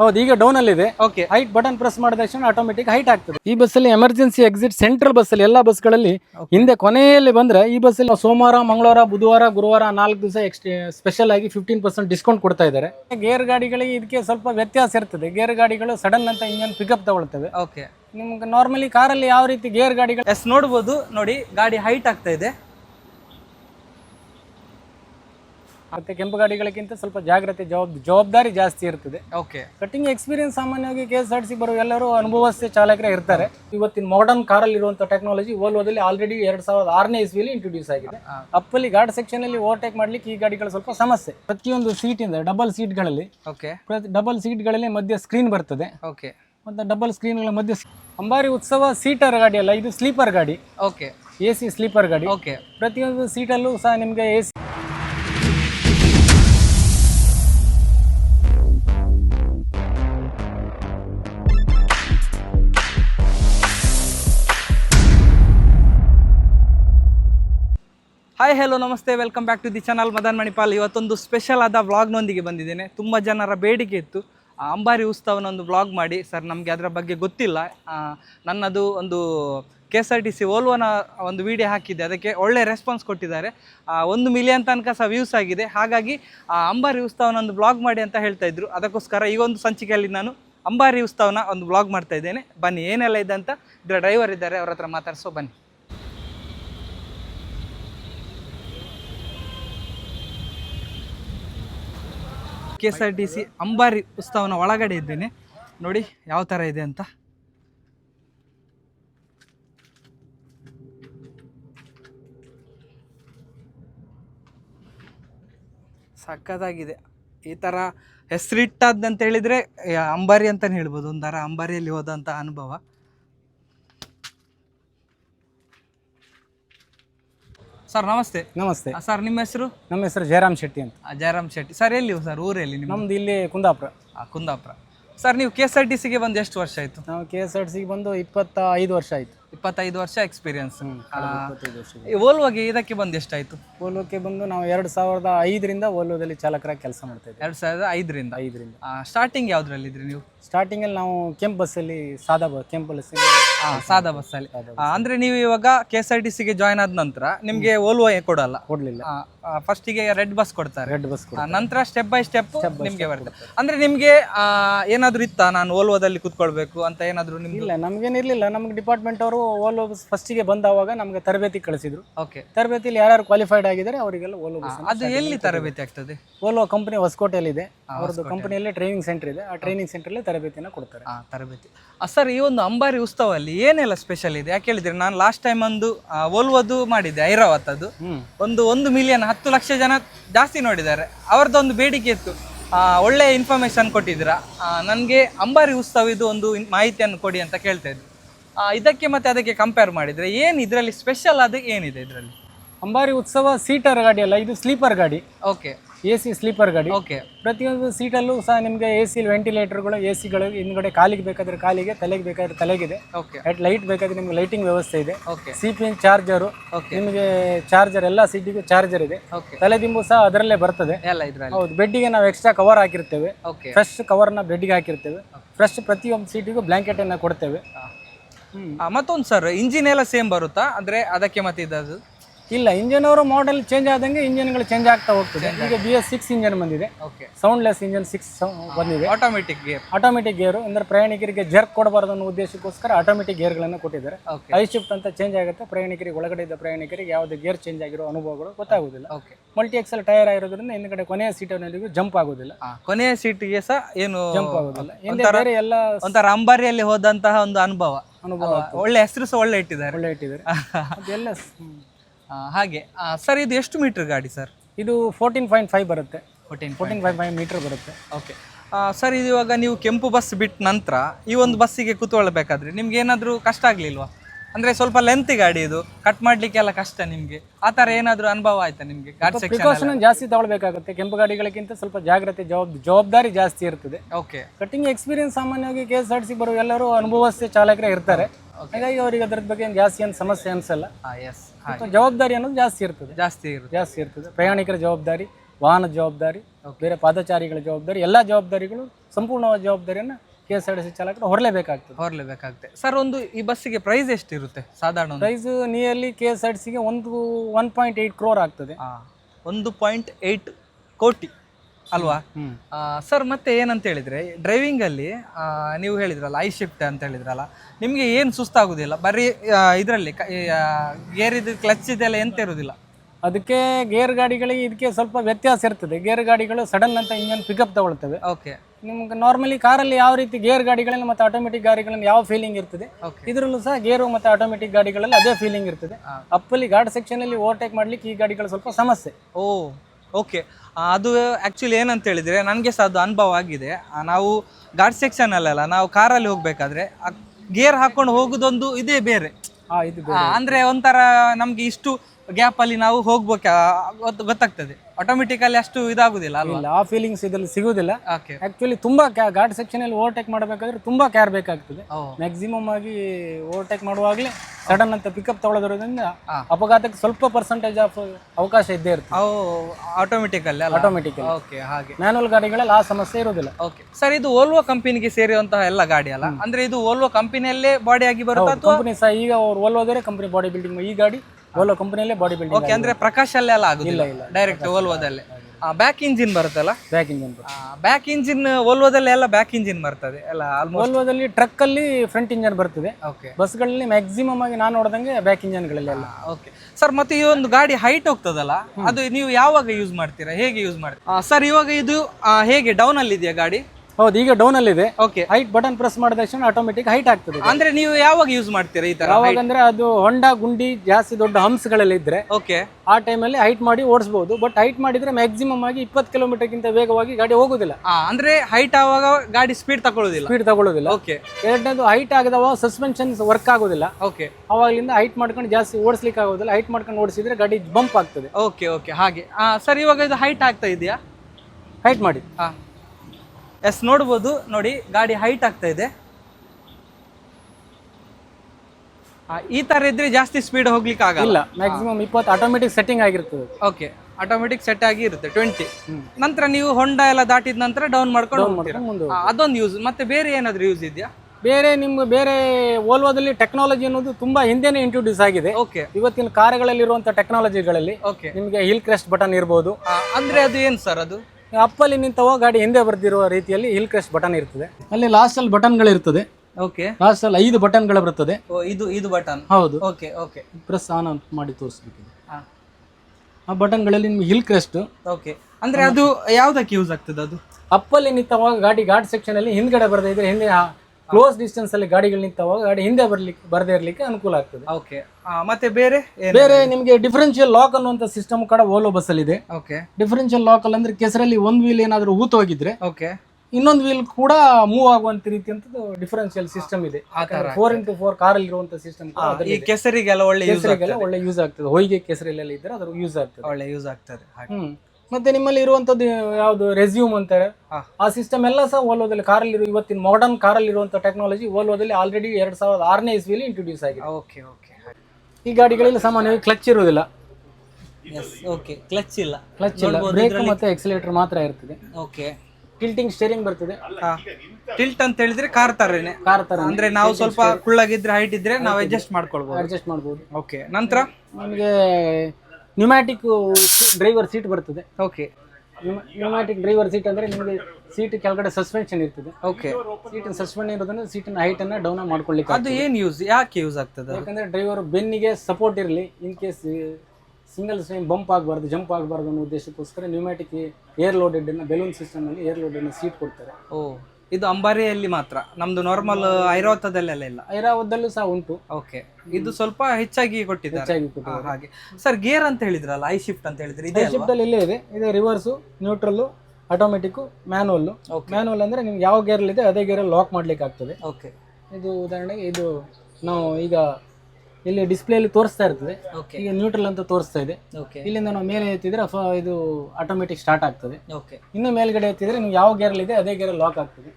ಹೌದು ಈಗ ಡೌನ್ ಅಲ್ಲಿ ಇದೆ. ಓಕೆ ಹೈಟ್ ಬಟನ್ ಪ್ರೆಸ್ ಮಾಡಿದ ತಕ್ಷಣ ಆಟೋಮೆಟಿಕ್ ಹೈಟ್ ಆಗ್ತದೆ. ಈ ಬಸ್ಸಲ್ಲಿ ಎಮರ್ಜೆನ್ಸಿ ಎಕ್ಸಿಟ್ ಸೆಂಟ್ರಲ್ ಬಸ್ಸಲ್ಲಿ ಎಲ್ಲಾ ಬಸ್ಗಳಲ್ಲಿ ಹಿಂದೆ ಕೊನೆಯಲ್ಲಿ ಬಂದ್ರೆ ಈ ಬಸ್ಸಲ್ಲಿ ಸೋಮವಾರ ಮಂಗಳವಾರ ಬುಧವಾರ ಗುರುವಾರ ನಾಲ್ಕು ದಿವಸ ಸ್ಪೆಷಲ್ ಆಗಿ ಫಿಫ್ಟೀನ್ ಪರ್ಸೆಂಟ್ ಡಿಸ್ಕೌಂಟ್ ಕೊಡ್ತಾ ಇದ್ದಾರೆ. ಗೇರ್ ಗಾಡಿಗಳಿಗೆ ಇದಕ್ಕೆ ಸ್ವಲ್ಪ ವ್ಯತ್ಯಾಸ ಇರ್ತದೆ. ಗೇರ್ ಗಾಡಿಗಳು ಸಡನ್ ಅಂತ ಇಂಜನ್ ಪಿಕಪ್ ತಗೊಳ್ತವೆ. ಓಕೆ ನಿಮ್ಗೆ ನಾರ್ಮಲಿ ಕಾರಲ್ಲಿ ಯಾವ ರೀತಿ ಗೇರ್ ಗಾಡಿಗಳು ಎಸ್ ನೋಡ್ಬೋದು. ನೋಡಿ ಗಾಡಿ ಹೈಟ್ ಆಗ್ತಾ ಇದೆ. ಮತ್ತೆ ಕೆಂಪು ಗಾಡಿಗಳಿಗಿಂತ ಸ್ವಲ್ಪ ಜಾಗ್ರತೆ ಜವಾಬ್ ಜವಾಬ್ದಾರಿ ಜಾಸ್ತಿ ಇರ್ತದೆ. ಓಕೆ ಕಟಿಂಗ್ ಎಕ್ಸ್ಪೀರಿಯನ್ಸ್ ಸಾಮಾನ್ಯವಾಗಿ ಕೆ ಎಸ್ ಆರ್ ಸಿ ಬರುವ ಎಲ್ಲರೂ ಅನುಭವಸ್ಥೆ ಚಾಲಕರೇ ಇರ್ತಾರೆ. ಇವತ್ತಿನ ಮಾಡರ್ನ್ ಕಾರಲ್ಲಿ ಇರುವಂತಹ ಟೆಕ್ನಾಲಜಿ ಓಲ್ವೋದಲ್ಲಿ ಆಲ್ರೆಡಿ ಎರಡ್ ಸಾವಿರದ ಆರನೇ ಇಸ್ವಿಯಲ್ಲಿ ಇಂಟ್ರೊಡ್ಯೂಸ್ ಆಗಿದೆ. ಅಪ್ಪಲ್ಲಿ ಗಾರ್ಡ್ ಸೆಕ್ಷನ್ ಅಲ್ಲಿ ಓವರ್ಟೇಕ್ ಮಾಡ್ಲಿಕ್ಕೆ ಈ ಗಾಡಿಗಳು ಸ್ವಲ್ಪ ಸಮಸ್ಯೆ. ಪ್ರತಿಯೊಂದು ಸೀಟ್ ಇಂದ ಡಬಲ್ ಸೀಟ್ಗಳಲ್ಲಿ ಓಕೆ ಡಬಲ್ ಡಬಲ್ ಸೀಟ್ಗಳಲ್ಲಿ ಮಧ್ಯೆ ಸ್ಕ್ರೀನ್ ಬರ್ತದೆ. ಓಕೆ ಮತ್ತೆ ಡಬಲ್ ಸ್ಕ್ರೀನ್ಗಳ ಮಧ್ಯೆ ಅಂಬಾರಿ ಉತ್ಸವ ಸೀಟರ್ ಗಾಡಿ ಅಲ್ಲ ಇದು ಸ್ಲೀಪರ್ ಗಾಡಿ. ಓಕೆ ಎ ಸಿ ಸ್ಲೀಪರ್ ಗಾಡಿ. ಓಕೆ ಪ್ರತಿಯೊಂದು ಸೀಟಲ್ಲೂ ಸಹ ನಿಮಗೆ ಎ ಸಿ ಹಾಯ್ ಹಲೋ ನಮಸ್ತೆ. Welcome back to the channel Madan Manipal ಇವತ್ತೊಂದು ಸ್ಪೆಷಲ್ ಆದ ವ್ಲಾಗ್ನೊಂದಿಗೆ ಬಂದಿದ್ದೇನೆ. ತುಂಬ ಜನರ ಬೇಡಿಕೆ ಇತ್ತು. ಅಂಬಾರಿ ಉತ್ಸವನ ಒಂದು ವ್ಲಾಗ್ ಮಾಡಿ. ಸರ್ ನಮಗೆ ಅದರ ಬಗ್ಗೆ ಗೊತ್ತಿಲ್ಲ. ನನ್ನದು ಒಂದು K S R T C ಓಲ್ವನ ಒಂದು ವಿಡಿಯೋ ಹಾಕಿದ್ದೆ. ಅದಕ್ಕೆ ಒಳ್ಳೆ ರೆಸ್ಪಾನ್ಸ್ ಕೊಟ್ಟಿದ್ದಾರೆ. ಒಂದು ಮಿಲಿಯನ್ ತನಕ ಸಹ ವ್ಯೂಸ್ ಆಗಿದೆ. ಹಾಗಾಗಿ, ಆ, ಅಂಬಾರಿ ಉತ್ಸವನ ಒಂದು ಬ್ಲಾಗ್ ಮಾಡಿ ಅಂತ ಹೇಳ್ತಾ ಇದ್ರು. ಅದಕ್ಕೋಸ್ಕರ ಈ ಒಂದು ಸಂಚಿಕೆಯಲ್ಲಿ ನಾನು ಅಂಬಾರಿ ಉತ್ಸವನ ಒಂದು ಬ್ಲಾಗ್ ಮಾಡ್ತಾ ಇದ್ದೇನೆ. ಬನ್ನಿ, ಏನೆಲ್ಲ ಇದೆ ಅಂತ ಡ್ರೈವರ್ ಇದ್ದಾರೆ, ಅವ್ರ ಹತ್ರ ಮಾತಾಡಿಸೋ, ಬನ್ನಿ. K S R T C ಅಂಬಾರಿ ಉತ್ಸವನ ಒಳಗಡೆ ಇದ್ದೇನೆ. ನೋಡಿ ಯಾವ ಥರ ಇದೆ ಅಂತ. ಸಕ್ಕತ್ತಾಗಿದೆ ಈ ಥರ ಹೆಸರಿಟ್ಟದಂತ ಹೇಳಿದರೆ ಅಂಬಾರಿ ಅಂತಲೇ ಹೇಳ್ಬೋದು. ಒಂಥರ ಅಂಬಾರಿಯಲ್ಲಿ ಹೋದಂಥ ಅನುಭವ. ಸರ್ ನಮಸ್ತೆ. ನಮಸ್ತೆ. ಸರ್ ನಿಮ್ಮ ಹೆಸರು? ನಮ್ಮ ಹೆಸರು ಜಯರಾಮ್ ಶೆಟ್ಟಿ ಅಂತ. ಆ, ಜಯರಾಮ್ ಶೆಟ್ಟಿ. ಸರ್ ಎಲ್ಲಿ ಸರ್ ಊರಲ್ಲಿ ನಿಮ್ಮ ನಮ್ದು ಇಲ್ಲಿ ಕುಂದಾಪುರ. ಆ, ಕುಂದಾಪುರ. ಸರ್ ನೀವು ಕೆ ಎಸ್ ಆರ್ ಟಿ ಸಿಗೆ ಬಂದು ಎಷ್ಟು ವರ್ಷ ಆಯಿತು? ನಾವು ಕೆ ಎಸ್ ಆರ್ ಸಿಗೆ ಬಂದು ಇಪ್ಪತ್ತ ಐದು ವರ್ಷ ಆಯ್ತು. ಇಪ್ಪತ್ತೈದು ವರ್ಷ ಎಕ್ಸ್ಪೀರಿಯನ್ಸ್ ಓಲ್ವಾಗೆ ಇದಕ್ಕೆ ಬಂದು ಎಷ್ಟಾಯ್ತು? ಓಲ್ವಕ್ಕೆ ಬಂದು ನಾವು ಎರಡು ಸಾವಿರದ ಐದರಿಂದ ಓಲ್ವದಲ್ಲಿ ಚಾಲಕರಾಗಿ ಕೆಲಸ ಮಾಡ್ತಾ ಇದ್ದೀವಿ. ಎರಡು ಸಾವಿರದ ಐದರಿಂದ? ಐದರಿಂದ. ಸ್ಟಾರ್ಟಿಂಗ್ ಯಾವುದ್ರಲ್ಲಿದ್ರಿ ನೀವು? ಸ್ಟಾರ್ಟಿಂಗಲ್ಲಿ ನಾವು ಕೆಂಪ್ ಬಸ್ಸಲ್ಲಿ ಸಾದಾ ಬಸ್ ಕೆಂಪ್ ಬಸ್ಸಲ್ಲಿ. ಸಾದಾ ಬಸ್ಸಲ್ಲಿ. ಅಂದ್ರೆ ನೀವು ಇವಾಗ ಕೆ ಎಸ್ ಆರ್ ಟಿ ಸಿಗೆ ಜಾಯ್ನ್ ಆದ ನಂತರ ನಿಮಗೆ ಓಲ್ವೋ ಕೊಡಲ್ಲ. ಕೊಡಲಿಲ್ಲ. ಫಸ್ಟಿಗೆ ರೆಡ್ ಬಸ್ ಕೊಡ್ತಾರೆ. ರೆಡ್ ಬಸ್ ನಂತರ ಸ್ಟೆಪ್ ಬೈ ಸ್ಟೆಪ್ ನಿಮಗೆ ಬರ್ತದೆ ಅಂದ್ರೆ ನಿಮಗೆ ಏನಾದರೂ ಇತ್ತಾ? ನಾನು ಓಲ್ವೋದಲ್ಲಿ ಕುತ್ಕೊಳ್ಬೇಕು ಅಂತ ಏನಾದರೂ ನಿಮ್ಗೆ ಇಲ್ಲ ನಮಗೇನಿರಲಿಲ್ಲ ನಮ್ಗೆ ಡಿಪಾರ್ಟ್ಮೆಂಟ್ ಅವರು ಓಲೋ ಬಸ್ ಫಸ್ಟಿಗೆ ಬಂದಾವಾಗ ನಮಗೆ ತರಬೇತಿ ಕಳಿಸಿದ್ರು. ಓಕೆ ತರಬೇತಿಲಿ ಯಾರ್ಯಾರು ಕ್ವಾಲಿಫೈಡ್ ಆಗಿದ್ದಾರೆ ಅವರಿಗೆಲ್ಲ ಓಲೋ ಬಸ್ ಅದು ಎಲ್ಲಿ ತರಬೇತಿ ಆಗ್ತದೆ? ಓಲೋ ಕಂಪನಿ ಹೊಸಕೋಟೆಯಲ್ಲಿ ಇದೆ ಅವ್ರದ್ದು ಕಂಪನಿಯಲ್ಲಿ ಟ್ರೈನಿಂಗ್ ಸೆಂಟರ್ ಇದೆ. ಆ ಟ್ರೈನಿಂಗ್ ಸೆಂಟ್ರಲ್ಲಿ ತರಬೇತಿನ ಕೊಡ್ತಾರೆ. ಆ ತರಬೇತಿ. ಸರ್ ಈ ಒಂದು ಅಂಬಾರಿ ಉತ್ಸವಲ್ಲಿ ಏನೆಲ್ಲ ಸ್ಪೆಷಲ್ ಇದೆ? ಯಾಕೆ ಹೇಳಿದ್ರೆ ನಾನು ಲಾಸ್ಟ್ ಟೈಮ್ ಒಂದು ಆ, ಓಲ್ವೋದು ಮಾಡಿದ್ದೆ ಐರಾವತ್ ಅದು ಹ್ಮ್. ಒಂದು ಒಂದು ಮಿಲಿಯನ್ ಹತ್ತು ಲಕ್ಷ ಜನ ಜಾಸ್ತಿ ನೋಡಿದ್ದಾರೆ. ಅವ್ರದ್ದೊಂದು ಬೇಡಿಕೆ ಇತ್ತು. ಆ, ಒಳ್ಳೆ ಇನ್ಫಾರ್ಮೇಶನ್ ಕೊಟ್ಟಿದ್ದೀರಾ? ನನಗೆ ಅಂಬಾರಿ ಉತ್ಸವ ಇದು ಒಂದು ಇನ್- ಮಾಹಿತಿಯನ್ನು ಕೊಡಿ ಅಂತ ಕೇಳ್ತಾ ಇದ್ರು ಆ, ಇದಕ್ಕೆ ಮತ್ತೆ ಅದಕ್ಕೆ ಕಂಪೇರ್ ಮಾಡಿದ್ರೆ ಏನು ಇದರಲ್ಲಿ ಸ್ಪೆಷಲ್ ಅದು ಏನಿದೆ ಇದರಲ್ಲಿ? ಅಂಬಾರಿ ಉತ್ಸವ ಸೀಟರ್ ಗಾಡಿ ಅಲ್ಲ ಇದು ಸ್ಲೀಪರ್ ಗಾಡಿ. ಓಕೆ ಎ ಸಿ ಸ್ಲೀಪರ್ ಗಾಡಿ. ಓಕೆ ಪ್ರತಿಯೊಂದು ಸೀಟಲ್ಲೂ ಸಹ ನಿಮಗೆ ಎ ಸಿ ವೆಂಟಿಲೇಟರ್ಗಳು ಎ ಸಿಗಳು ಹಿಂದ್ಗಡೆ ಕಾಲಿಗೆ ಬೇಕಾದ್ರೆ ಕಾಲಿಗೆ ತಲೆಗೆ ಬೇಕಾದ್ರೆ ತಲೆಗಿದೆ. ಓಕೆ ಲೈಟ್ ಬೇಕಾದ್ರೆ ನಿಮ್ಗೆ ಲೈಟಿಂಗ್ ವ್ಯವಸ್ಥೆ ಇದೆ. Okay C P N charger okay ನಿಮಗೆ ಚಾರ್ಜರ್ ಎಲ್ಲ ಸೀಟಿಗೂ ಚಾರ್ಜರ್ ಇದೆ. ಓಕೆ ತಲೆದಿಂಬು ಸಹ ಅದರಲ್ಲೇ ಬರ್ತದೆ. ಹೌದು ಬೆಡ್ಡಿಗೆ ನಾವು ಎಕ್ಸ್ಟ್ರಾ ಕವರ್ ಹಾಕಿರ್ತೇವೆ. ಫ್ರೆಶ್ ಕವರ್ನ ಬೆಡ್ಗೆ ಹಾಕಿರ್ತೇವೆ. ಫ್ರೆಶ್ ಪ್ರತಿಯೊಂದು ಸೀಟಿಗೂ ಬ್ಲಾಂಕೆಟ್ ಅನ್ನ ಕೊಡ್ತೇವೆ. ಮತ್ತೊಂದು ಸರ್ ಇಂಜಿನ್ ಎಲ್ಲ ಸೇಮ್ ಬರುತ್ತಾ? ಅಂದ್ರೆ ಅದಕ್ಕೆ ಮತ್ತೆ ಇದದು ಇಲ್ಲ ಇಂಜಿನ್ ಅವರು ಮಾಡೆಲ್ ಚೇಂಜ್ ಆದಂಗೆ ಇಂಜಿನ್ಗಳು ಚೇಂಜ್ ಆಗ್ತಾ ಹೋಗ್ತದೆ. ಈಗ ಬಿ ಎಸ್ ಸಿಕ್ಸ್ ಇಂಜನ್ ಬಂದಿದೆ. ಓಕೆ ಸೌಂಡ್ಲೆಸ್ ಇಂಜನ್ ಸಿಕ್ಸ್ ಬಂದಿದೆ. ಆಟೋಮೆಟಿಕ್ ಗೇರ್ ಆಟೋಮೆಟಿಕ್ ಗೇರು ಅಂದ್ರೆ ಪ್ರಯಾಣಿಕರಿಗೆ ಜರ್ಕ್ ಕೊಡಬಾರದು ಅನ್ನೋ ಉದ್ದೇಶಕ್ಕೋಸ್ಕರ ಆಟೋಮೆಟಿಕ್ ಗೇರ್ಗಳನ್ನು ಕೊಟ್ಟಿದ್ದಾರೆ. ಐ ಶಿಫ್ಟ್ ಅಂತ ಚೇಂಜ್ ಆಗುತ್ತೆ. ಪ್ರಯಾಣಿಕರಿಗೆ ಒಳಗಡೆ ಇದ್ದ ಪ್ರಯಾಣಿಕರಿಗೆ ಯಾವುದೇ ಗೇರ್ ಚೇಂಜ್ ಆಗಿರೋ ಅನುಭವಗಳು ಗೊತ್ತಾಗೋದಿಲ್ಲ ಓಕೆ ಮಲ್ಟಿ ಎಕ್ಸೆಲ್ ಟೈರ್ ಆಗಿರೋದ್ರಿಂದ ಹಿಂದ್ಗಡೆ ಕೊನೆಯ ಸೀಟಿನಲ್ಲಿಗೂ ಜಂಪ್ ಆಗೋದಿಲ್ಲ ಕೊನೆಯ ಸೀಟಿಗೆ ಸಹ ಏನು ಜಂಪ್ ಆಗೋದಿಲ್ಲ ಹಿಂದೆ ಬೇರೆ ಎಲ್ಲ ಒಂಥರ ಅಂಬಾರಿಯಲ್ಲಿ ಹೋದಂತಹ ಒಂದು ಅನುಭವ. ಅನುಭವ ಒಳ್ಳೆ ಹೆಸರು ಸಹ ಒಳ್ಳೆ ಇಟ್ಟಿದ್ದಾರೆ. ಒಳ್ಳೆ ಇಟ್ಟಿದ್ದಾರೆ. ಅದೆಲ್ಲ ಹಾಗೆ. ಸರ್ ಇದು ಎಷ್ಟು ಮೀಟರ್ ಗಾಡಿ ಸರ್? ಇದು ಫೋರ್ಟೀನ್ ಪಾಯಿಂಟ್ ಫೈವ್ ಬರುತ್ತೆ. Fourteen fourteen point five metre ಬರುತ್ತೆ. ಓಕೆ ಸರ್ ಇದು ಇವಾಗ ನೀವು ಕೆಂಪು ಬಸ್ ಬಿಟ್ಟ ನಂತರ ಈ ಒಂದು ಬಸ್ಸಿಗೆ ಕೂತ್ಕೊಳ್ಬೇಕಾದ್ರೆ ನಿಮ್ಗೆ ಏನಾದರೂ ಕಷ್ಟ ಆಗಲಿಲ್ವಾ? ಅಂದರೆ ಸ್ವಲ್ಪ ಲೆಂತ್ ಗಾಡಿ ಇದು. ಕಟ್ ಮಾಡ್ಲಿಕ್ಕೆಲ್ಲ ಕಷ್ಟ ನಿಮಗೆ. ಆ ಥರ ಏನಾದರೂ ಅನುಭವ ಆಯ್ತಾ ನಿಮಗೆ ಗಾಡಿ ಪ್ರಿಕಾಷನ್ ಜಾಸ್ತಿ ತಗೊಳ್ಬೇಕಾಗುತ್ತೆ. ಕೆಂಪು ಗಾಡಿಗಳಿಗಿಂತ ಸ್ವಲ್ಪ ಜಾಗ್ರತೆ ಜವಾಬ್ ಜವಾಬ್ದಾರಿ ಜಾಸ್ತಿ ಇರ್ತದೆ. ಓಕೆ ಕಟಿಂಗ್ ಎಕ್ಸ್ಪೀರಿಯನ್ಸ್ ಸಾಮಾನ್ಯವಾಗಿ ಕೆ ಎಸ್ ಆರ್ ಸಿ ಬರೋ ಎಲ್ಲರೂ ಅನುಭವಸ್ಥೆ ಚಾಲಕರೇ ಇರ್ತಾರೆ. ಹಾಗಾಗಿ ಅವ್ರಿಗೆ ಅದ್ರ ಬಗ್ಗೆ ಏನು ಜಾಸ್ತಿ ಏನು ಸಮಸ್ಯೆ ಅನ್ಸಲ್ಲ. ಎಸ್ ಜವಾಬ್ದಾರಿ ಅನ್ನೋದು ಜಾಸ್ತಿ ಇರ್ತದೆ. ಜಾಸ್ತಿ ಇರುತ್ತೆ. ಜಾಸ್ತಿ ಇರ್ತದೆ. ಪ್ರಯಾಣಿಕರ ಜವಾಬ್ದಾರಿ ವಾಹನ ಜವಾಬ್ದಾರಿ ಬೇರೆ ಪಾದಚಾರಿಗಳ ಜವಾಬ್ದಾರಿ ಎಲ್ಲ ಜವಾಬ್ದಾರಿಗಳು ಸಂಪೂರ್ಣವಾದ ಜವಾಬ್ದಾರಿಯನ್ನು K S R T C ಚಾಲಕರು ಹೊರಲೇಬೇಕಾಗ್ತದೆ. ಹೊರಲೇಬೇಕಾಗ್ತದೆ. ಸರ್ ಒಂದು ಈ ಬಸ್ಸಿಗೆ ಪ್ರೈಸ್ ಎಷ್ಟಿರುತ್ತೆ ಸಾಧಾರಣ? Price nearly K S R T ಸಿಗೆ ಒಂದು ಒನ್ ಪಾಯಿಂಟ್ ಏಯ್ಟ್ ಕ್ರೋರ್ ಆಗ್ತದೆ. ಒಂದು ಪಾಯಿಂಟ್ ಏಯ್ಟ್ ಕೋಟಿ. ಅಲ್ವಾ. ಸರ್ ಮತ್ತೆ ಏನಂತ ಹೇಳಿದ್ರೆ ಡ್ರೈವಿಂಗ್ ಅಲ್ಲಿ ಆ, ನೀವು ಹೇಳಿದ್ರಲ್ಲ ಐ ಶಿಫ್ಟ್ ಅಂತ ಹೇಳಿದ್ರಲ್ಲ ನಿಮಗೆ ಏನು ಸುಸ್ತಾಗುದಿಲ್ಲ? ಬರೀ ಇದರಲ್ಲಿ ಗೇರ್ ಇದು ಕ್ಲಚ್ ಇದೆಲ್ಲ ಎಂತ ಇರುವುದಿಲ್ಲ ಅದಕ್ಕೆ ಗೇರ್ ಗಾಡಿಗಳಿಗೆ ಇದಕ್ಕೆ ಸ್ವಲ್ಪ ವ್ಯತ್ಯಾಸ ಇರ್ತದೆ. ಗೇರ್ ಗಾಡಿಗಳು ಸಡನ್ ಅಂತ ಇಂಜನ್ ಪಿಕಪ್ ತಗೊಳ್ತವೆ. ಓಕೆ. ನಿಮ್ಗೆ ನಾರ್ಮಲಿ ಕಾರಲ್ಲಿ ಯಾವ ರೀತಿ ಗೇರ್ ಗಾಡಿಗಳಲ್ಲಿ ಮತ್ತು ಆಟೋಮೆಟಿಕ್ ಗಾಡಿಗಳಲ್ಲಿ ಯಾವ ಫೀಲಿಂಗ್ ಇರ್ತದೆ? ಓಕೆ. ಇದರಲ್ಲೂ ಸಹ ಗೇರು ಮತ್ತು ಆಟೋಮೆಟಿಕ್ ಗಾಡಿಗಳಲ್ಲಿ ಅದೇ ಫೀಲಿಂಗ್ ಇರ್ತದೆ. ಹಾ. ಅಪ್ಪಲ್ಲಿ ಗಾರ್ಡ್ ಸೆಕ್ಷನಲ್ಲಿ ಓವರ್ಟೇಕ್ ಮಾಡ್ಲಿಕ್ಕೆ ಈ ಗಾಡಿಗಳು ಸ್ವಲ್ಪ ಸಮಸ್ಯೆ. ಓ ಓಕೆ. ಅದು ಆ್ಯಕ್ಚುಲಿ ಏನಂತ ಹೇಳಿದರೆ ನನಗೆ ಸಹ ಅದು ಅನುಭವ ಆಗಿದೆ. ನಾವು ಘಾಟ್ ಸೆಕ್ಷನಲ್ಲೆಲ್ಲ ನಾವು ಕಾರಲ್ಲಿ ಹೋಗಬೇಕಾದ್ರೆ ಗೇರ್ ಹಾಕೊಂಡು ಹೋಗೋದೊಂದು ಇದೇ ಬೇರೆ. ಅಂದ್ರೆ ಒಂಥರ ನಮ್ಗೆ ಇಷ್ಟು ಗ್ಯಾಪ್ ಅಲ್ಲಿ ನಾವು ಹೋಗ್ಬೇಕು ಗೊತ್ತಾಗ್ತದೆ. ಆಟೋಮೆಟಿಕಲಿ ಅಷ್ಟು ಇದಾಗುದಿಲ್ಲ ಅಲ್ವಾ? ಇಲ್ಲ ಆ ಫೀಲಿಂಗ್ಸ್ ಇದರಲ್ಲಿ ಸಿಗುವುದಿಲ್ಲ ಓಕೆ ಆಕ್ಚುಲಿ ತುಂಬಾ ಗಾರ್ಡ್ ಸೆಕ್ಷನಲ್ಲಿ ಓವರ್ಟೇಕ್ ಮಾಡಬೇಕಾದ್ರೆ ತುಂಬಾ ಕೇರ್ ಬೇಕಾಗ್ತದೆ. ಓ. ಮ್ಯಾಕ್ಸಿಮಮ್ ಆಗಿ ಓವರ್ಟೇಕ್ ಮಾಡುವಾಗಲೇ ಸಡನ್ ಅಂತ ಪಿಕಪ್ ತಗೊಳ್ಳೋದ್ರಿಂದ ಹಾ. ಅಪಘಾತಕ್ಕೆ ಸ್ವಲ್ಪ ಪರ್ಸೆಂಟೇಜ್ ಆಫ್ ಅವಕಾಶ ಇದ್ದೇ ಇರ್ತದೆ ಅವು ಆಟೋಮೆಟಿಕಲ್ಲಿ ಅಲ್ಲ? ಆಟೋಮೆಟಿಕ್ ಓಕೆ ಹಾಗೆ. ಮ್ಯಾನುವಲ್ ಗಾಡಿಗಳಲ್ಲಿ ಆ ಸಮಸ್ಯೆ ಇರುವುದಿಲ್ಲ. ಓಕೆ ಸರ್ ಇದು ಓಲ್ವೋ ಕಂಪನಿಗೆ ಸೇರಿರುವಂತಹ ಎಲ್ಲ ಗಾಡಿ ಅಲ್ಲ? ಅಂದ್ರೆ ಇದು ಓಲ್ವೋ ಕಂಪನಿಯಲ್ಲೇ ಬಾಡಿ ಆಗಿ ಬರುತ್ತಾ ಅಥವಾ ಕಂಪನಿ ಸಹ ಈಗ ಅವ್ರು ಓಲ್ವೋದರೆ ಕಂಪನಿ ಬಾಡಿ ಬಿಲ್ಡಿಂಗ್ ಈ ಗಾಡಿ ಓಲೋ ಕಂಪನಿಯಲ್ಲೇ ಬಾಡಿ ಬಿಲ್ಡಿಂಗ್ ಓಕೆ ಅಂದ್ರೆ ಪ್ರಕಾಶ್ ಅಲ್ಲೇ ಎಲ್ಲ ಆಗುದಿಲ್ಲ? ಡೈರೆಕ್ಟ್ ಓಲ್ವೋದಲ್ಲೇ ಬ್ಯಾಕ್ ಇಂಜಿನ್ ಬರುತ್ತಲ್ಲ? ಬ್ಯಾಕ್ ಇಂಜಿನ್ ಬ್ಯಾಕ್ ಇಂಜಿನ್ ಓಲ್ವೋದಲ್ಲಿ ಎಲ್ಲ ಬ್ಯಾಕ್ ಇಂಜಿನ್ ಬರ್ತದೆ ಎಲ್ಲ ಆಲ್ಮೋಸ್ಟ್ ಓಲ್ವೋದಲ್ಲಿ ಟ್ರಕ್ ಅಲ್ಲಿ ಫ್ರಂಟ್ ಇಂಜನ್ ಬರ್ತದೆ. ಓಕೆ ಬಸ್ಗಳಲ್ಲಿ ಮ್ಯಾಕ್ಸಿಮಮ್ ಆಗಿ ನಾನು ನೋಡಿದಂಗೆ ಬ್ಯಾಕ್ ಇಂಜನ್ಗಳಲ್ಲಿ ಎಲ್ಲ. ಓಕೆ ಸರ್ ಮತ್ತೆ ಈ ಒಂದು ಗಾಡಿ ಹೈಟ್ ಹೋಗ್ತದಲ್ಲ ಅದು ನೀವು ಯಾವಾಗ ಯೂಸ್ ಮಾಡ್ತೀರಾ? ಹೇಗೆ ಯೂಸ್ ಮಾಡ್ತೀರಾ? ಸರ್ ಇವಾಗ ಇದು ಹೇಗೆ ಡೌನ್ ಅಲ್ಲಿ ಇದೆಯಾ ಗಾಡಿ? ಹೌದು ಈಗ ಡೌನ್ ಅಲ್ಲಿ ಇದೆ ಓಕೆ ಹೈಟ್ ಬಟನ್ ಪ್ರೆಸ್ ಮಾಡಿದ ತಕ್ಷಣ ಆಟೋಮೆಟಿಕ್ ಹೈಟ್ ಆಗ್ತದೆ ಅಂದ್ರೆ ನೀವು ಯಾವಾಗ ಯೂಸ್ ಮಾಡ್ತೀರಾ ಈ ತರ ಯಾವಾಗ ಅಂದ್ರೆ ಅದು ಹೊಂಡ ಗುಂಡಿ ಜಾಸ್ತಿ ದೊಡ್ಡ ಹಂಪ್ಸ್ಗಳೆಲ್ಲ ಇದ್ರೆ ಓಕೆ ಆ ಟೈಮಲ್ಲಿ ಹೈಟ್ ಮಾಡಿ ಓಡಿಸಬಹುದು ಬಟ್ ಹೈಟ್ ಮಾಡಿದ್ರೆ ಮ್ಯಾಕ್ಸಿಮಮ್ ಆಗಿ ಇಪ್ಪತ್ತು ಕಿಲೋಮೀಟರ್ಗಿಂತ ವೇಗವಾಗಿ ಗಾಡಿ ಹೋಗುದಿಲ್ಲ. ಅಂದ್ರೆ ಹೈಟ್ ಆವಾಗ ಗಾಡಿ ಸ್ಪೀಡ್ ತಗೊಳ್ಳೋದಿಲ್ಲ. ಸ್ಪೀಡ್ ತಗೊಳ್ಳೋದಿಲ್ಲ. ಓಕೆ ಎರಡನೇದು ಹೈಟ್ ಆಗದವ ಸಸ್ಪೆನ್ಷನ್ ವರ್ಕ್ ಆಗೋದಿಲ್ಲ. ಓಕೆ ಅವಾಗಲಿಂದ ಹೈಟ್ ಮಾಡ್ಕೊಂಡು ಜಾಸ್ತಿ ಓಡಿಸ್ಲಿಕ್ಕೆ ಆಗೋದಿಲ್ಲ. ಹೈಟ್ ಮಾಡ್ಕೊಂಡು ಓಡಿಸಿದ್ರೆ ಗಾಡಿ ಬಂಪ್ ಆಗ್ತದೆ. ಓಕೆ ಓಕೆ ಹಾಗೆ. ಸರ್ ಇವಾಗ ಇದು ಹೈಟ್ ಆಗ್ತಾ ಇದೆಯಾ? ಹೈಟ್ ಮಾಡಿ. ಹಾ ಎಸ್ ನೋಡ್ಬೋದು. ನೋಡಿ ಗಾಡಿ ಹೈಟ್ ಆಗ್ತಾ ಇದೆ. ಈ ತರ ಇದ್ರೆ ಜಾಸ್ತಿ ಸ್ಪೀಡ್ ಹೋಗ್ಲಿಕ್ಕೆ ಆಗಲ್ಲ. ಮ್ಯಾಕ್ಸಿಮಮ್ ಇಪ್ಪತ್ತು ಆಟೋಮೆಟಿಕ್ ಸೆಟ್ಟಿಂಗ್ ಆಗಿರ್ತದೆ. ಓಕೆ ಆಟೋಮೆಟಿಕ್ ಸೆಟ್ ಆಗಿ ಇರುತ್ತೆ ಟ್ವೆಂಟಿ ನಂತರ ನೀವು ಹೊಂಡ ಎಲ್ಲ ದಾಟಿದ ನಂತರ ಡೌನ್ ಮಾಡ್ಕೊಂಡು ಅದೊಂದು ಯೂಸ್ ಮತ್ತೆ ಬೇರೆ ಏನಾದ್ರು ಯೂಸ್ ಇದೆಯಾ? ಬೇರೆ ನಿಮ್ಗೆ ಬೇರೆ ಓಲ್ವಾದಲ್ಲಿ ಟೆಕ್ನಾಲಜಿ ಅನ್ನೋದು ತುಂಬಾ ಹಿಂದೆನೆ ಇಂಟ್ರೊಡ್ಯೂಸ್ ಆಗಿದೆ. ಓಕೆ ಇವತ್ತಿನ ಕಾರ್ಗಳಲ್ಲಿ ಇರುವಂತ ಟೆಕ್ನಾಲಜಿಗಳಲ್ಲಿ ಓಕೆ ನಿಮಗೆ ಹಿಲ್ ಕ್ರೆಸ್ಟ್ ಬಟನ್ ಇರ್ಬೋದು. ಅಂದ್ರೆ ಅದು ಏನ್ ಸರ್ ಅದು? ಅಪ್ಪಲ್ಲಿ ನಿಂತವ ಗಾಡಿ ಹಿಂದೆ ಬರ್ದಿರುವ ರೀತಿಯಲ್ಲಿ ಹಿಲ್ ಕ್ರೆಸ್ಟ್ ಬಟನ್ ಇರ್ತದೆ. ಅಲ್ಲಿ ಲಾಸ್ಟ್ ಅಲ್ಲಿ ಬಟನ್ಗಳು ಇರ್ತದೆ ಓಕೆ. ಲಾಸ್ಟ್ ಅಲ್ಲಿ ಐದು ಬಟನ್ಗಳು ಬರ್ತದೆ. ಓ ಇದು ಇದು ಬಟನ್ ಹೌದು. Okay okay. ಪ್ರೆಸ್ ಆನ್ ಅಂತ ಮಾಡಿ ತೋರಿಸ್ಬೇಕು. ಆ. ಬಟನ್ಗಳಲ್ಲಿ ನಿಮ್ಗೆ ಹಿಲ್ ಕ್ರೆಸ್ಟ್ ಓಕೆ. ಅಂದ್ರೆ ಅದು ಯಾವ್ದಕ್ಕೆ ಯೂಸ್ ಆಗ್ತದೆ ಅದು? ಅಪ್ಪಲ್ಲಿ ನಿಂತವಾಗ ಗಾಡಿ ಘಾಟ್ ಸೆಕ್ಷನ್ ಅಲ್ಲಿ ಹಿಂದ್ಗಡೆ ಬರ್ದಿದ್ರೆ ಹಿಂದೆ ಕ್ಲೋಸ್ ಡಿಸ್ಟೆನ್ಸ್ ಅಲ್ಲಿ ಗಾಡಿಗಳು ನಿಂತವಾಗ ಗಾಡಿ ಹಿಂದೆ ಬರ್ಲಿಕ್ಕೆ ಬರದೇ ಇರಲಿಕ್ಕೆ ಅನುಕೂಲ ಆಗ್ತದೆ. ಓಕೆ ಮತ್ತೆ ಬೇರೆ ಬೇರೆ ನಿಮಗೆ ಡಿಫರೆನ್ಷಿಯಲ್ ಲಾಕ್ ಅನ್ನುವಂತ ಸಿಸ್ಟಮ್ ಕೂಡ ಓಲೋ ಬಸ್ ಅಲ್ಲಿ ಇದೆ. ಓಕೆ ಡಿಫರೆನ್ಷಿಯಲ್ ಲಾಕ್ ಅಲ್ಲಿ ಅಂದ್ರೆ ಕೆಸರಲ್ಲಿ ಒಂದ್ ವೀಲ್ ಏನಾದರೂ ಊತ ಹೋಗಿದ್ರೆ ಓಕೆ ಇನ್ನೊಂದು ವೀಲ್ ಕೂಡ ಮೂವ್ ಆಗುವಂತ ರೀತಿಯಂತದ್ದು ಡಿಫರೆನ್ಷಿಯಲ್ ಸಿಸ್ಟಮ್ ಇದೆ. ಫೋರ್ ಇಂಟು ಫೋರ್ ಕಾರ್ ಇರುವಂತ ಸಿಸ್ಟಮ್ ಈ ಕೆಸರಿಗೆಲ್ಲ ಒಳ್ಳೆ ಯೂಸ್ ಕೆಸರಿಗೆಲ್ಲ ಒಳ್ಳೆ ಯೂಸ್ ಆಗ್ತದೆ. ಹೊಯ್ಗೆ ಕೆಸರಿಲೆಲ್ಲ ಇದ್ರೆ ಅದ್ರ ಯೂಸ್ ಆಗ್ತದೆ. ಒಳ್ಳೆ ಯೂಸ್ ಆಗ್ತದೆ. ಹ್ಮ್. ಮತ್ತೆ ನಿಮ್ಮಲ್ಲಿ ಇರುವಂತದ್ದು ಯಾವುದು ರೆಸ್ಯೂಮ್ ಅಂತಾರೆ. ಆ ಸಿಸ್ಟಮ್ ಎಲ್ಲ ಸಹ ಓಲ್ವೋದಲ್ಲಿ ಕಾರಲ್ಲಿ ಇವತ್ತಿನ ಮಾಡರ್ನ್ ಕಾರಲ್ಲಿ ಇರುವಂತ ಟೆಕ್ನಾಲಜಿ ಓಲ್ವೋದಲ್ಲಿ ಆಲ್ರೆಡಿ ಎರಡ್ ಸಾವಿರದ ಆರನೇ ಇಸ್ವಿಯಲ್ಲಿ ಇಂಟ್ರೊಡ್ಯೂಸ್ ಆಗಿದೆ. ಓಕೆ ಓಕೆ ಈ ಗಾಡಿಗಳಲ್ಲಿ ಸಾಮಾನ್ಯವಾಗಿ ಕ್ಲಚ್ ಇರುವುದಿಲ್ಲ. ಎಸ್ ಓಕೆ ಕ್ಲಚ್ ಇಲ್ಲ. ಕ್ಲಚ್ ಇಲ್ಲ. ಬ್ರೇಕ್ ಮತ್ತೆ ಎಕ್ಸಿಲೇಟರ್ ಮಾತ್ರ ಇರ್ತದೆ. ಓಕೆ ಟಿಲ್ಟಿಂಗ್ ಸ್ಟೇರಿಂಗ್ ಬರ್ತದೆ. ಟಿಲ್ಟ್ ಅಂತ ಹೇಳಿದ್ರೆ ಕಾರ್ ತರನೇ. ಕಾರ್ ತರ ಅಂದ್ರೆ ನಾವು ಸ್ವಲ್ಪ ಕುಳ್ಳಾಗಿದ್ರೆ ಹೈಟ್ ಇದ್ರೆ ನಾವು ಅಡ್ಜಸ್ಟ್ ಮಾಡ್ಕೊಳ್ಬಹುದು ಅಡ್ಜಸ್ಟ್ ಮಾಡ್ಬೋದು. ಓಕೆ ನಂತರ? ನಿಮಗೆ ನ್ಯೂಮ್ಯಾಟಿಕ್ ಡ್ರೈವರ್ ಸೀಟ್ ಬರ್ತದೆ. ಓಕೆ ನ್ಯೂಮ್ಯಾಟಿಕ್ ಡ್ರೈವರ್ ಸೀಟ್ ಅಂದ್ರೆ ನಿಮಗೆ ಸೀಟ್ ಕೆಳಗಡೆ ಸಸ್ಪೆನ್ಷನ್ ಇರ್ತದೆ. ಓಕೆ ಸೀಟ್ ಸಸ್ಪೆಂಡ್ ಇರೋದನ್ನ ಸೀಟಿನ ಹೈಟ್ ಅನ್ನ ಡೌನ್ ಮಾಡ್ಕೊಳ್ಳಿಕ್ಕೆ ಅದು ಏನ್ ಯೂಸ್ ಯಾಕೆ ಯೂಸ್ ಆಗ್ತದೆ? ಯಾಕಂದ್ರೆ ಡ್ರೈವರ್ ಬೆನ್ನಿಗೆ ಸಪೋರ್ಟ್ ಇರಲಿ. In case single time bump ಆಗಬಾರ್ದು ಜಂಪ್ ಆಗಬಾರ್ದು ಅನ್ನೋ ಉದ್ದೇಶಕ್ಕೋಸ್ಕರ pneumatic air loaded balloon system ಅಲ್ಲಿ ಏರ್ ಲೋಡೆಡ್ ಸೀಟ್ ಕೊಡ್ತಾರೆ. ಓ. ಇದು ಅಂಬಾರಿಯಲ್ಲಿ ಮಾತ್ರ. ನಮ್ದು ನಾರ್ಮಲ್ ಐರಾವತದಲ್ಲೆಲ್ಲ ಇಲ್ಲ. ಐರಾವತದಲ್ಲೂ ಸಹ ಉಂಟು. ಓಕೆ ಇದು ಸ್ವಲ್ಪ ಹೆಚ್ಚಾಗಿ ಕೊಟ್ಟಿದ್ದಾರೆ. ಹೆಚ್ಚಾಗಿ ಹಾ, ಹಾಗೆ. ಸರ್ ಗೇರ್ ಅಂತ ಹೇಳಿದ್ರಲ್ಲ ಐ ಶಿಫ್ಟ್ ಅಂತ ಹೇಳಿದ್ರೆ ಇದೆ ಶಿಫ್ಟ್ ಅಲ್ಲಿ ಇಲ್ಲೇ ಇದೆ. ಇದು reverse neutral automatic manual Okay. Manual ಅಂದ್ರೆ ನಿಮ್ಗೆ ಯಾವ ಗೇರ್ ಇದೆ ಅದೇ ಗೇರ್ ಲಾಕ್ ಮಾಡ್ಲಿಕ್ಕೆ ಆಗ್ತದೆ ಓಕೆ ಇದು ಉದಾಹರಣೆಗೆ ಇದು ನಾವು ಈಗ ಇಲ್ಲಿ ಡಿಸ್ಪ್ಲೇಲಿ ತೋರಿಸ್ತಾ ಇರ್ತದೆ. ಓಕೆ ಈಗ ನ್ಯೂಟ್ರಲ್ ಅಂತ ತೋರಿಸ್ತಾ ಇದೆ. ಓಕೆ ಇಲ್ಲಿಂದ ನಾವು ಮೇಲೆ ಎತ್ತಿದ್ರೆ ಇದು ಆಟೋಮೆಟಿಕ್ ಸ್ಟಾರ್ಟ್ ಆಗ್ತದೆ. ಓಕೆ ಇನ್ನು ಮೇಲ್ಗಡೆ ಎತ್ತಿದ್ರೆ ನೀವು ಯಾವ ಗೇರ್ ಇದೆ ಅದೇ ಗೇರ್ ಲಾಕ್ ಆಗ್ತದೆ.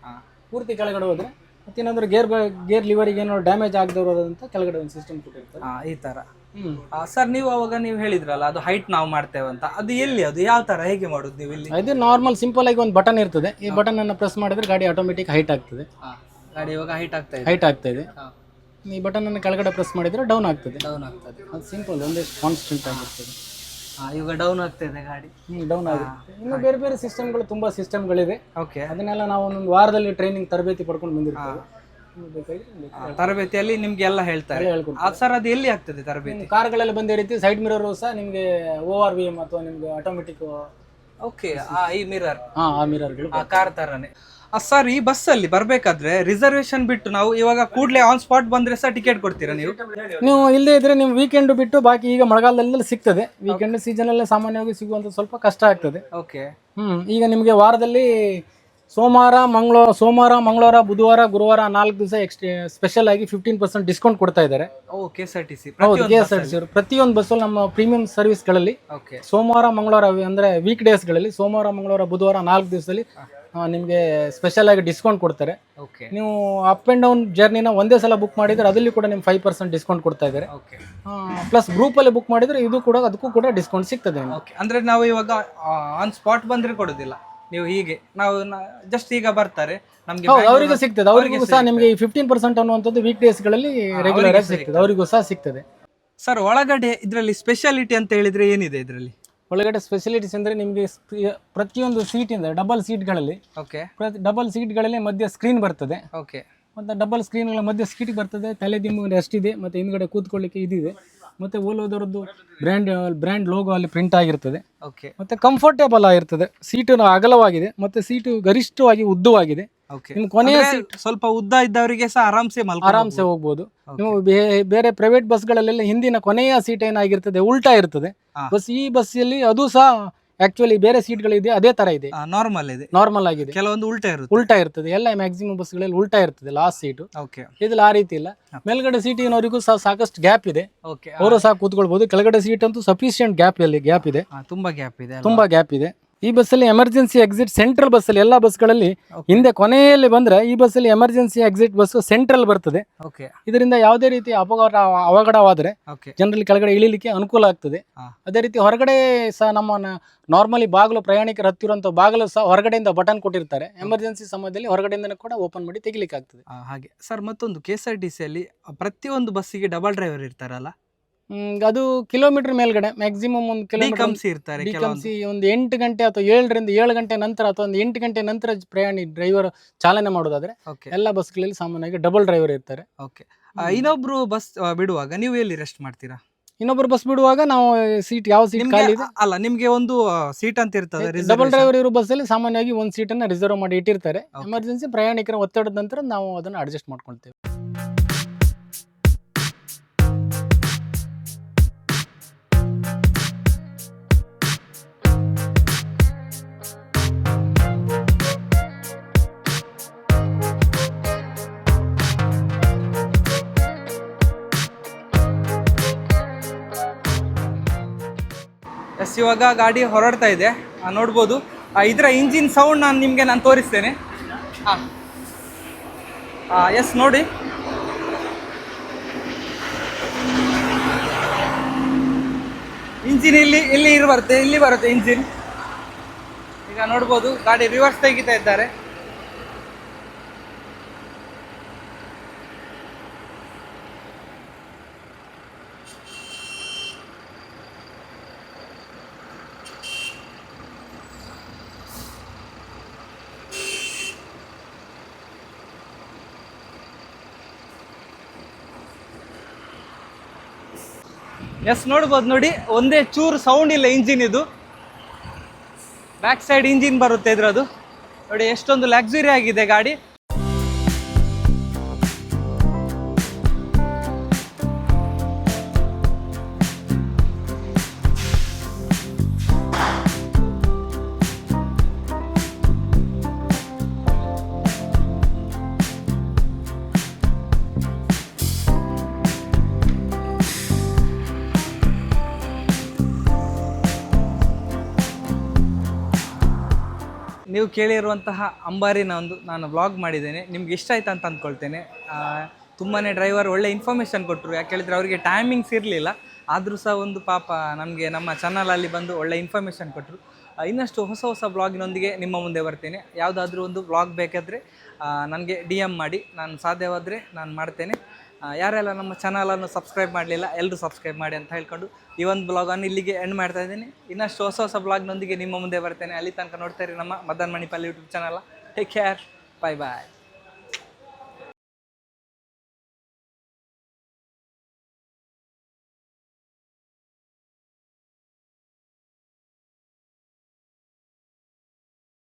ಪೂರ್ತಿ ಕೆಳಗಡೆ ಹೋದ್ರೆ ಮತ್ತೇನಾದ್ರೂ ಗೇರ್ ಗೇರ್ ಲಿವರಿಗೆ ಏನಾದ್ರು ಡ್ಯಾಮೇಜ್ ಆಗದಂತ ಕೆಳಗಡೆ ಒಂದು ಸಿಸ್ಟಮ್ ಕೊಟ್ಟಿರ್ತಾರೆ. ಈ ತರ. ಹ್ಮ್. ಸರ್ ನೀವು ಅವಾಗ ನೀವು ಹೇಳಿದ್ರಲ್ಲ ಅದು ಹೈಟ್ ನಾವು ಮಾಡ್ತೇವೆ ಅಂತ. ಅದು ಎಲ್ಲಿ ಅದು ಯಾವ ತರ ಹೇಗೆ ಮಾಡುದು ನೀವು ಇಲ್ಲಿ? ಇದು ನಾರ್ಮಲ್ ಸಿಂಪಲ್ ಆಗಿ ಒಂದು ಬಟನ್ ಇರ್ತದೆ. ಈ ಬಟನ್ ಅನ್ನು ಪ್ರೆಸ್ ಮಾಡಿದ್ರೆ ಗಾಡಿ ಆಟೋಮೆಟಿಕ್ ಹೈಟ್ ಆಗ್ತದೆ. ಗಾಡಿ ಇವಾಗ ಹೈಟ್ ಆಗ್ತಾ ಇದೆ. ಹೈಟ್ ಆಗ್ತಾ ಇದೆ. ಈ ಬಟನ್ ಅನ್ನು ಕೆಳಗಡೆ ಪ್ರೆಸ್ ಮಾಡಿದ್ರೆ ಡೌನ್ ಆಗ್ತದೆ. ಡೌನ್ ಆಗ್ತದೆ. ಅದು ಸಿಂಪಲ್ ಒಂದೇ ಕಾನ್ಸ್ಟೆಂಟ್ ಆಗಿರ್ತದೆ. ಹಾ, ಇವಾಗ ಡೌನ್ ಆಗ್ತಾ ಇದೆ ಗಾಡಿ. ಹ್ಮ್ ಡೌನ್ ಆಗುತ್ತೆ. ಇನ್ನು ಬೇರೆ ಬೇರೆ ಸಿಸ್ಟಮ್ಗಳು ತುಂಬಾ ಸಿಸ್ಟಮ್ಗಳಿವೆ ಓಕೆ ಅದನ್ನೆಲ್ಲ ನಾವು ಒಂದೊಂದು ವಾರದಲ್ಲಿ ಟ್ರೈನಿಂಗ್ ತರಬೇತಿ ಪಡ್ಕೊಂಡು ಬಂದಿರ್ತೇವೆ. ನಿಮ್ಗೆ ಬೇಕಾಗಿದ್ರೆ ಅಲ್ಲಿ ತರಬೇತಿಯಲ್ಲಿ ನಿಮ್ಗೆ ಎಲ್ಲ ಹೇಳ್ತಾರೆ. ಎಲ್ಲ ಹೇಳ್ಕೊಡ್ತಾರೆ. ಸರ್ ಅದು ಎಲ್ಲಿ ಆಗ್ತದೆ ತರಬೇತಿ? ಕಾರ್ಗಳಲ್ಲಿ ಬಂದೇ ರೀತಿ ಸೈಡ್ ಮಿರರ್ ಸಹ ನಿಮಗೆ ಓ ಆರ್ ವಿ ಎಂ ಅಥವಾ ನಿಮ್ಗೆ ಆಟೋಮೆಟಿಕ್ ಓಕೆ ಈ ಮಿರರ್ ಹಾ ಆ ಮಿರರ್ಗಳು ಆ ಕಾರ್ ತರನೇ. ಸರ್ ಈ ಬಸ್ ಅಲ್ಲಿ ಬರ್ಬೇಕಾದ್ರೆ ರಿಸರ್ವೇಶನ್ ಬಿಟ್ಟು ನಾವು ಇವಾಗ ಕೂಡಲೇ ಆನ್ ಸ್ಪಾಟ್ ಬಂದ್ರೆ ಸಹ ಟಿಕೆಟ್ ಕೊಡ್ತೀರಾ ನೀವು? ನೀವು ಇಲ್ಲದೆ ಇದ್ರೆ ನೀವು ವೀಕೆಂಡ್ ಬಿಟ್ಟು ಬಾಕಿ ಈಗ ಮಳೆಗಾಲದಲ್ಲಿ ಸಿಗ್ತದೆ. ವೀಕೆಂಡ್ ಸೀಸನ್ ಅಲ್ಲೇ ಸಾಮಾನ್ಯವಾಗಿ ಸಿಗುವಂತ ಸ್ವಲ್ಪ ಕಷ್ಟ ಆಗ್ತದೆ. ಓಕೆ ಹ್ಮ್ ಈಗ ನಿಮಗೆ ವಾರದಲ್ಲಿ ಸೋಮವಾರ ಮಂಗಳವಾರ ಸೋಮವಾರ ಮಂಗಳವಾರ ಬುಧವಾರ ಗುರುವಾರ ನಾಲ್ಕು ದಿವಸ ಎಕ್ಸ್ಟ್ರಾ ಸ್ಪೆಷಲ್ ಆಗಿ ಫಿಫ್ಟೀನ್ ಪರ್ಸೆಂಟ್ ಡಿಸ್ಕೌಂಟ್ ಕೊಡ್ತಾ ಇದ್ದಾರೆ. K S R T C ಹೌದು K S R T C ಪ್ರತಿಯೊಂದು ಬಸ್ಸಲ್ಲಿ ನಮ್ಮ ಪ್ರೀಮಿಯಂ ಸರ್ವಿಸ್ಗಳಲ್ಲಿ ಸೋಮವಾರ ಮಂಗಳವಾರ ಅಂದ್ರೆ ವೀಕ್ ಡೇಸ್ಗಳಲ್ಲಿ ಸೋಮವಾರ ಮಂಗಳವಾರ ಬುಧವಾರ ನಾಲ್ಕು ದಿವಸದಲ್ಲಿ ನಿಮಗೆ ಸ್ಪೆಷಲ್ ಆಗಿ ಡಿಸ್ಕೌಂಟ್ ಕೊಡ್ತಾರೆ. ಓಕೆ ನೀವು ಅಪ್ ಆ್ಯಂಡ್ ಡೌನ್ ಜರ್ನಿನ ಒಂದೇ ಸಲ ಬುಕ್ ಮಾಡಿದ್ರೆ ಅದರಲ್ಲಿ ಕೂಡ ನಿಮ್ಗೆ ಫೈವ್ ಪರ್ಸೆಂಟ್ ಡಿಸ್ಕೌಂಟ್ ಕೊಡ್ತಾ ಇದ್ದಾರೆ. ಓಕೆ ಪ್ಲಸ್ ಗ್ರೂಪಲ್ಲಿ ಬುಕ್ ಮಾಡಿದ್ರೆ ಇದು ಕೂಡ ಅದಕ್ಕೂ ಕೂಡ ಡಿಸ್ಕೌಂಟ್ ಸಿಗ್ತದೆ ನಿಮ್ಗೆ. ಓಕೆ ಅಂದ್ರೆ ನಾವು ಇವಾಗ ಆನ್ ಸ್ಪಾಟ್ ಬಂದ್ರೆ ಕೊಡೋದಿಲ್ಲ. ನೀವು ಹೀಗೆ ನಾವು ಜಸ್ಟ್ ಈಗ ಬರ್ತಾರೆ. ನಮಗೆ ಹೌದು ಅವರಿಗೂ ಸಿಗ್ತದೆ. ಅವರಿಗೂ ಸಹ ನಿಮಗೆ ಈ ಫಿಫ್ಟೀನ್ ಪರ್ಸೆಂಟ್ ಅನ್ನುವಂಥದ್ದು ವೀಕ್ ಡೇಸ್ಗಳಲ್ಲಿ ರೆಗ್ಯುಲರ್ ಆಗಿ ಸಿಗ್ತದೆ. ಅವರಿಗೂ ಸಹ ಸಿಗ್ತದೆ. ಸರ್ ಒಳಗಡೆ ಇದರಲ್ಲಿ ಸ್ಪೆಷಾಲಿಟಿ ಅಂತ ಹೇಳಿದ್ರೆ ಏನಿದೆ ಇದರಲ್ಲಿ? ಒಳಗಡೆ ಸ್ಪೆಷಲಿಟೀಸ್ ಅಂದರೆ ನಿಮಗೆ ಪ್ರತಿಯೊಂದು ಸೀಟಿಂದ ಡಬಲ್ ಸೀಟ್ಗಳಲ್ಲಿ ಓಕೆ ಡಬಲ್ ಸೀಟ್ಗಳಲ್ಲಿ ಮಧ್ಯೆ ಸ್ಕ್ರೀನ್ ಬರ್ತದೆ. ಓಕೆ ಮತ್ತು ಡಬಲ್ ಸ್ಕ್ರೀನ್ಗಳ ಮಧ್ಯೆ ಸೀಟ್ ಬರ್ತದೆ. ತಲೆ ದಿಂಬು ರೆಸ್ಟ್ ಇದೆ. ಮತ್ತು ಹಿಂದ್ಗಡೆ ಕೂತ್ಕೊಳ್ಳಿಕ್ಕೆ ಇದಿದೆ. ಮತ್ತು ಓಲೋದರದ್ದು ಬ್ರ್ಯಾಂಡ್ ಬ್ರ್ಯಾಂಡ್ ಲೋಗೋ ಅಲ್ಲಿ ಪ್ರಿಂಟ್ ಆಗಿರ್ತದೆ. ಓಕೆ ಮತ್ತು ಕಂಫರ್ಟೇಬಲ್ ಆಗಿರ್ತದೆ. ಸೀಟು ಅಗಲವಾಗಿದೆ. ಮತ್ತು ಸೀಟು ಗರಿಷ್ಠವಾಗಿ ಉದ್ದವಾಗಿದೆ. ಇನ್ನು ಕೊನೆಯ ಸೀಟ್ ಸ್ವಲ್ಪ ಉದ್ದ ಇದ್ದವರಿಗೆ ಸಹ ಆರಾಮ್ಸೆ ಮಲ್ಕೊಂಡು ಆರಾಮ್ಸೆ ಹೋಗ್ಬೋದು. ನೀವು ಬೇ- ಬೇರೆ ಪ್ರೈವೇಟ್ ಬಸ್ಗಳಲ್ಲೆಲ್ಲ ಹಿಂದಿನ ಕೊನೆಯ ಸೀಟ್ ಏನಾಗಿರ್ತದೆ ಉಲ್ಟಾ ಇರ್ತದೆ. ಹಾ. ಬಸ್ ಈ ಬಸ್ಸಲ್ಲಿ ಅದು ಸಹ ಆಕ್ಚುಲಿ ಬೇರೆ ಸೀಟ್ ಗಳಿದೆ ಅದೇ ತರ ಇದೆ. ನಾರ್ಮಲ್ ಇದೆ. ನಾರ್ಮಲ್ ಆಗಿದೆ. ಕೆಲವೊಂದು ಉಲ್ಟಾ ಇರುತ್ತೆ. ಉಲ್ಟಾ ಇರ್ತದೆ. ಎಲ್ಲ ಮ್ಯಾಕ್ಸಿಮಮ್ ಬಸ್ಗಳಲ್ಲಿ ಉಲ್ಟಾ ಇರ್ತದೆ ಲಾಸ್ಟ್ ಸೀಟ್ ಓಕೆ ಇದ್ರಲ್ಲಿ ಆ ರೀತಿ ಇಲ್ಲ. ಮೇಲ್ಗಡೆ ಸೀಟಿನವರಿಗೂ ಸಹ ಸಾಕಷ್ಟು ಗ್ಯಾಪ್ ಇದೆ. ಓಕೆ ಅವರು ಸಹ ಕೂತ್ಕೊಳ್ಬಹುದು ಕೆಳಗಡೆ ಸೀಟ್ ಅಂತೂ ಸಫಿಶಿಯಂಟ್ ಗ್ಯಾಪ್ ಅಲ್ಲಿ ಗ್ಯಾಪ್ ಇದೆ. ತುಂಬಾ ಗ್ಯಾಪ್ ಇದೆ ತುಂಬಾ ಗ್ಯಾಪ್ ಇದೆ. ಈ ಬಸ್ಸಲ್ಲಿ ಎಮರ್ಜೆನ್ಸಿ ಎಕ್ಸಿಟ್ ಸೆಂಟ್ರಲ್ ಬಸ್ಸಲ್ಲಿ ಎಲ್ಲ ಬಸ್ಗಳಲ್ಲಿ ಹಿಂದೆ ಕೊನೆಯಲ್ಲಿ ಬಂದ್ರೆ ಈ ಬಸ್ಸಲ್ಲಿ ಎಮರ್ಜೆನ್ಸಿ ಎಕ್ಸಿಟ್ ಬಸ್ ಸೆಂಟ್ರಲ್ ಬರ್ತದೆ. ಇದರಿಂದ ಯಾವುದೇ ರೀತಿ ಅಪಘಾತ ಅವಘಡವಾದರೆ ಜನರಲ್ಲಿ ಕೆಳಗಡೆ ಇಳಿಲಿಕ್ಕೆ ಅನುಕೂಲ ಆಗ್ತದೆ. ಅದೇ ರೀತಿ ಹೊರಗಡೆ ಸಹ ನಮ್ಮ ನಾರ್ಮಲಿ ಬಾಗಿಲು ಪ್ರಯಾಣಿಕರು ಹತ್ತಿರುವಂತಹ ಬಾಗಿಲು ಸಹ ಹೊರಗಡೆಯಿಂದ ಬಟನ್ ಕೊಟ್ಟಿರ್ತಾರೆ. ಎಮರ್ಜೆನ್ಸಿ ಸಮಯದಲ್ಲಿ ಹೊರಗಡೆಯಿಂದ ಕೂಡ ಓಪನ್ ಮಾಡಿ ತೆಗಿಲಿಕ್ಕೆ ಆಗ್ತದೆ ಹಾಗೆ. ಸರ್ ಮತ್ತೊಂದು ಕೆ ಎಸ್ ಆರ್ ಟಿ ಸಿಯಲ್ಲಿ ಪ್ರತಿಯೊಂದು ಬಸ್ಸಿಗೆ ಡಬಲ್ ಡ್ರೈವರ್ ಇರ್ತಾರಲ್ಲ? ಅದು ಕಿಲೋಮೀಟರ್ ಮೇಲ್ಗಡೆ ಮ್ಯಾಕ್ಸಿಮಮ್ ಒಂದು ಕಿಲೋಮೀಟರ್ ಡಿಕಮ್ಸಿ ಇರ್ತಾರೆ ಡಿಕಮ್ಸಿ ಒಂದು ಎಂಟು ಗಂಟೆ ಅಥವಾ ಏಳರಿಂದ ಏಳು ಗಂಟೆ ನಂತರ ಅಥವಾ ಒಂದು ಎಂಟು ಗಂಟೆ ನಂತರ ಪ್ರಯಾಣಿ ಡ್ರೈವರ್ ಚಾಲನೆ ಮಾಡೋದಾದ್ರೆ ಓಕೆ ಎಲ್ಲ ಬಸ್ಗಳಲ್ಲಿ ಸಾಮಾನ್ಯವಾಗಿ ಡಬಲ್ ಡ್ರೈವರ್ ಇರ್ತಾರೆ. ಓಕೆ ಇನ್ನೊಬ್ರು ಬಸ್ ಬಿಡುವಾಗ ನೀವು ಎಲ್ಲಿ ರೆಸ್ಟ್ ಮಾಡ್ತೀರಾ? ಇನ್ನೊಬ್ಬರು ಬಸ್ ಬಿಡುವಾಗ ನಾವು ಸೀಟ್ ಯಾವ ಸೀಟ್ ಖಾಲಿ ಇದೆ? ಅಲ್ಲ ನಿಮ್ಗೆ ಒಂದು ಸೀಟ್ ಅಂತ ಇರ್ತದೆ ಡಬಲ್. ಡ್ರೈವರ್ ಇರೋ ಬಸ್ಸಲ್ಲಿ ಸಾಮಾನ್ಯವಾಗಿ ಒಂದು ಸೀಟನ್ನು ರಿಸರ್ವ್ ಮಾಡಿ ಇಟ್ಟಿರ್ತಾರೆ. ಎಮರ್ಜೆನ್ಸಿ ಪ್ರಯಾಣಿಕರ ಒತ್ತಡದ ನಂತರ ನಾವು ಅದನ್ನು ಅಡ್ಜಸ್ಟ್ ಮಾಡ್ಕೊಳ್ತೇವೆ. ಇವಾಗ ಗಾಡಿ ಹೊರಡ್ತಾ ಇದೆ. ನೋಡ್ಬೋದು. ಇದರ ಇಂಜಿನ್ ಸೌಂಡ್ ನಾನು ನಿಮಗೆ ನಾನು ತೋರಿಸ್ತೇನೆ. ಹಾಂ ಎಸ್ ನೋಡಿ. ಇಂಜಿನ್ ಇಲ್ಲಿ ಇಲ್ಲಿ ಇರು ಬರುತ್ತೆ ಇಲ್ಲಿ ಬರುತ್ತೆ ಇಂಜಿನ್. ಈಗ ನೋಡ್ಬೋದು, ಗಾಡಿ ರಿವರ್ಸ್ ತೆಗಿತಾ ಇದ್ದಾರೆ. ಎಸ್, ನೋಡ್ಬೋದು ನೋಡಿ, ಒಂದೇ ಚೂರು ಸೌಂಡ್ ಇಲ್ಲ ಇಂಜಿನ್ ಇದು. ಬ್ಯಾಕ್ ಸೈಡ್ ಇಂಜಿನ್ ಬರುತ್ತೆ ಇದ್ರದ್ದು. ನೋಡಿ, ಎಷ್ಟೊಂದು ಲಕ್ಸುರಿ ಆಗಿದೆ ಗಾಡಿ. ನೀವು ಕೇಳಿರುವಂತಹ ಅಂಬಾರಿನ ಒಂದು ನಾನು ವ್ಲಾಗ್ ಮಾಡಿದ್ದೇನೆ. ನಿಮ್ಗೆ ಇಷ್ಟ ಆಯ್ತಾ ಅಂತ ಅಂದ್ಕೊಳ್ತೇನೆ. ತುಂಬಾ ಡ್ರೈವರ್ ಒಳ್ಳೆ ಇನ್ಫಾರ್ಮೇಷನ್ ಕೊಟ್ಟರು ಯಾಕೆ ಹೇಳಿದ್ರೆ ಅವರಿಗೆ ಟೈಮಿಂಗ್ಸ್ ಇರಲಿಲ್ಲ. ಆದರೂ ಸಹ ಒಂದು ಪಾಪ ನಮಗೆ ನಮ್ಮ ಚಾನಲಲ್ಲಿ ಬಂದು ಒಳ್ಳೆ ಇನ್ಫಾರ್ಮೇಷನ್ ಕೊಟ್ಟರು ಇನ್ನಷ್ಟು ಹೊಸ ಹೊಸ ಬ್ಲಾಗಿನೊಂದಿಗೆ ನಿಮ್ಮ ಮುಂದೆ ಬರ್ತೇನೆ. ಯಾವುದಾದ್ರೂ ಒಂದು ಬ್ಲಾಗ್ ಬೇಕಾದರೆ ನನಗೆ ಡಿ ಎಂ ಮಾಡಿ. ನಾನು ಸಾಧ್ಯವಾದರೆ ನಾನು ಮಾಡ್ತೇನೆ. ಯಾರೆಲ್ಲ ನಮ್ಮ ಚಾನಲನ್ನು ಸಬ್ಸ್ಕ್ರೈಬ್ ಮಾಡಲಿಲ್ಲ ಎಲ್ಲರೂ ಸಬ್ಸ್ಕ್ರೈಬ್ ಮಾಡಿ ಅಂತ ಹೇಳ್ಕೊಂಡು ಈ ಒಂದು ಬ್ಲಾಗನ್ನು ಇಲ್ಲಿಗೆ ಎಂಡ್ ಮಾಡ್ತಾ ಇದ್ದೀನಿ. ಇನ್ನಷ್ಟು ಹೊಸ ಹೊಸ ಬ್ಲಾಗ್ನೊಂದಿಗೆ ನಿಮ್ಮ ಮುಂದೆ ಬರ್ತೇನೆ. ಅಲ್ಲಿ ತನಕ ನೋಡ್ತಾ ಇರಿ ನಮ್ಮ Madan Manipal YouTube channel take care bye bye